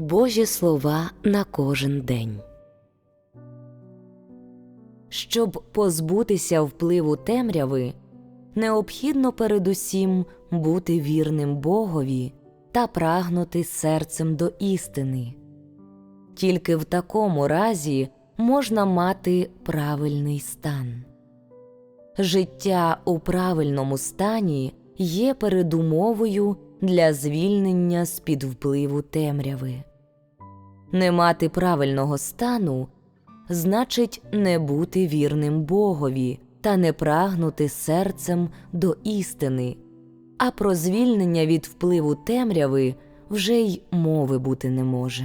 Божі слова на кожен день. Щоб позбутися впливу темряви, необхідно передусім бути вірним Богові та прагнути серцем до істини. Тільки в такому разі можна мати правильний стан. Життя у правильному стані є передумовою для звільнення з під впливу темряви. Не мати правильного стану значить не бути вірним Богові та не прагнути серцем до істини, а про звільнення від впливу темряви вже й мови бути не може.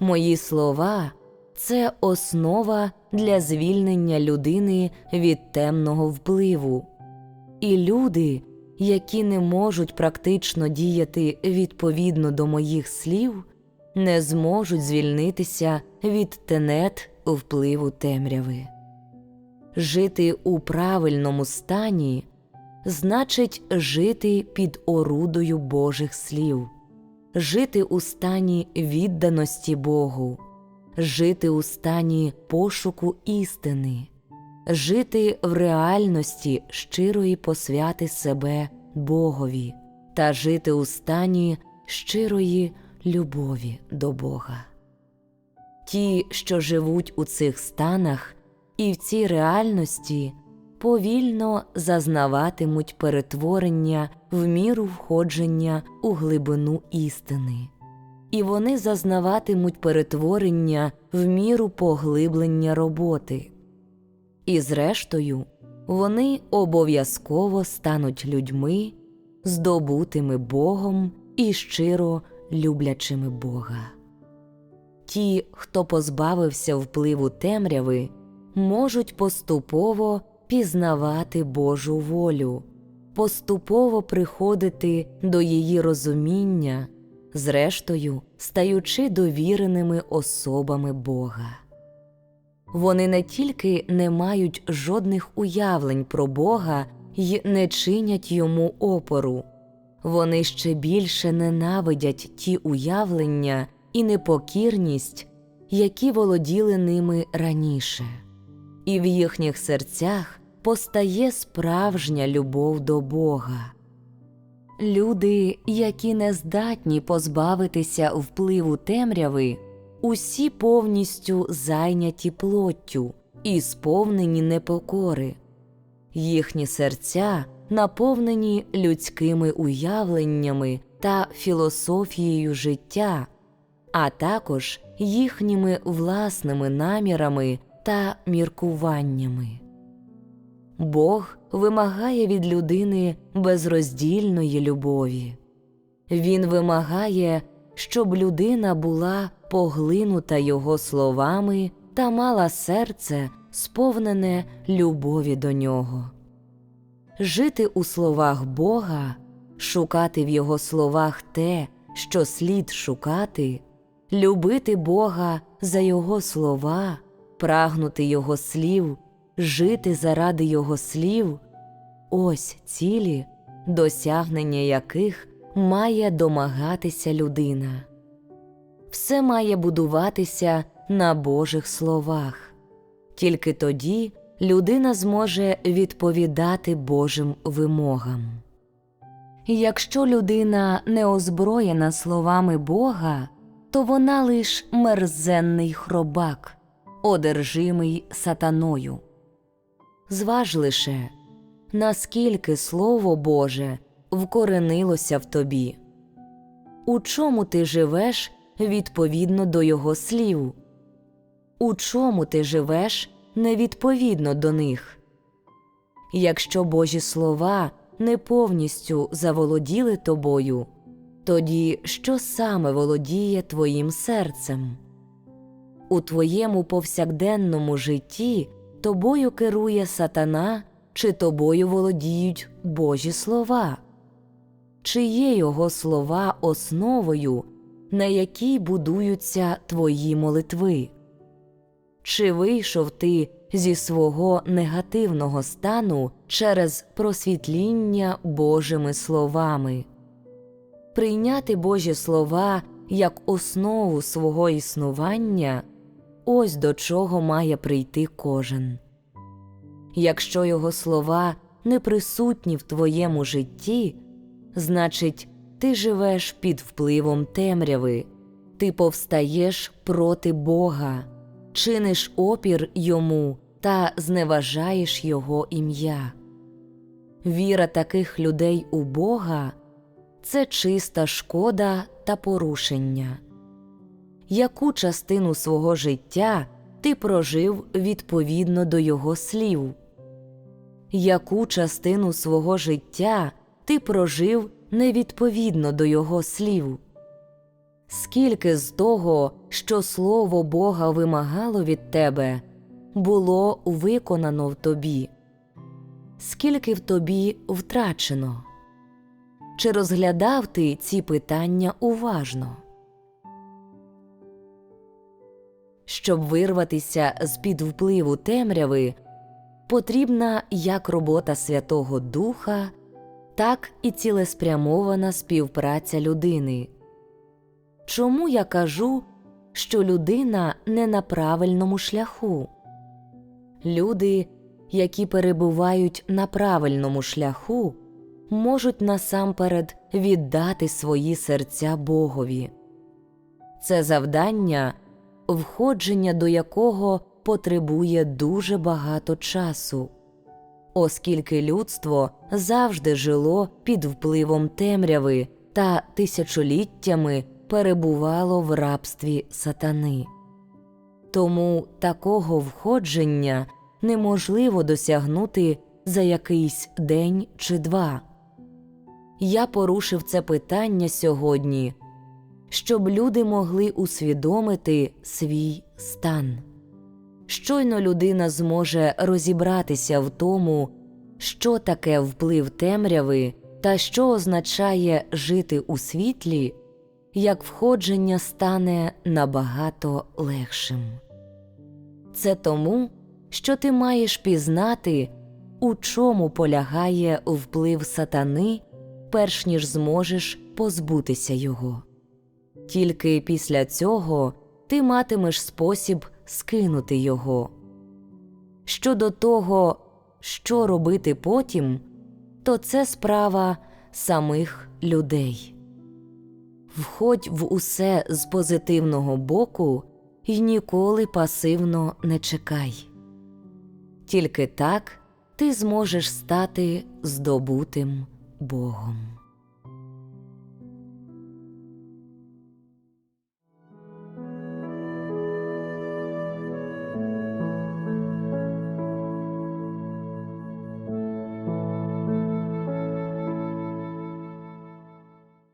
Мої слова це основа для звільнення людини від темного впливу, і люди, які не можуть практично діяти відповідно до моїх слів, не зможуть звільнитися від тенет впливу темряви. Жити у правильному стані значить жити під орудою Божих слів, жити у стані відданості Богу, жити у стані пошуку істини, жити в реальності щирої посвяти себе Богові та жити у стані щирої любові до Бога. Ті, що живуть у цих станах і в цій реальності, повільно зазнаватимуть перетворення в міру входження у глибину істини, і вони зазнаватимуть перетворення в міру поглиблення роботи. І зрештою, вони обов'язково стануть людьми, здобутими Богом і щиро люблячими Бога. Ті, хто позбавився впливу темряви, можуть поступово пізнавати Божу волю, поступово приходити до її розуміння, зрештою стаючи довіреними особами Бога. Вони не тільки не мають жодних уявлень про Бога й не чинять йому опору, вони ще більше ненавидять ті уявлення і непокірність, які володіли ними раніше, і в їхніх серцях постає справжня любов до Бога. Люди, які не здатні позбавитися впливу темряви, усі повністю зайняті плоттю і сповнені непокори, їхні серця наповнені людськими уявленнями та філософією життя, а також їхніми власними намірами та міркуваннями. Бог вимагає від людини безроздільної любові. Він вимагає, щоб людина була поглинута його словами та мала серце, сповнене любові до нього. Жити у словах Бога, шукати в Його словах те, що слід шукати, любити Бога за Його слова, прагнути Його слів, жити заради Його слів ось цілі, досягнення яких має домагатися людина. Все має будуватися на Божих словах, тільки тоді людина зможе відповідати Божим вимогам. Якщо людина не озброєна словами Бога, то вона лиш мерзенний хробак, одержимий сатаною. Зваж лише, наскільки Слово Боже вкоренилося в тобі, у чому ти живеш відповідно до Його слів, у чому ти живеш невідповідно до них. Якщо Божі слова не повністю заволоділи тобою, тоді що саме володіє твоїм серцем? У твоєму повсякденному житті тобою керує сатана, чи тобою володіють Божі слова? Чи є його слова основою, на якій будуються твої молитви? Чи вийшов ти зі свого негативного стану через просвітління Божими словами? Прийняти Божі слова як основу свого існування, ось до чого має прийти кожен. Якщо його слова не присутні в твоєму житті, значить, ти живеш під впливом темряви, ти повстаєш проти Бога, чиниш опір йому та зневажаєш Його ім'я. Віра таких людей у Бога це чиста шкода та порушення. Яку частину свого життя ти прожив відповідно до Його слів? Яку частину свого життя ти прожив невідповідно до Його слів? Скільки з того, що Слово Бога вимагало від тебе, було виконано в тобі? Скільки в тобі втрачено? Чи розглядав ти ці питання уважно? Щоб вирватися з під впливу темряви, потрібна як робота Святого Духа, так і цілеспрямована співпраця людини. Чому я кажу, що людина не на правильному шляху? Люди, які перебувають на правильному шляху, можуть насамперед віддати свої серця Богові. Це завдання, входження до якого потребує дуже багато часу, оскільки людство завжди жило під впливом темряви та тисячоліттями перебувало в рабстві сатани. Тому такого входження неможливо досягнути за якийсь день чи два. Я порушив це питання сьогодні, щоб люди могли усвідомити свій стан. Щойно людина зможе розібратися в тому, що таке вплив темряви та що означає жити у світлі, як входження стане набагато легшим. Це тому, що ти маєш пізнати, у чому полягає вплив сатани, перш ніж зможеш позбутися його. Тільки після цього ти матимеш спосіб скинути його. Щодо того, що робити потім, то це справа самих людей. Входь в усе з позитивного боку і ніколи пасивно не чекай. Тільки так ти зможеш стати здобутим Богом.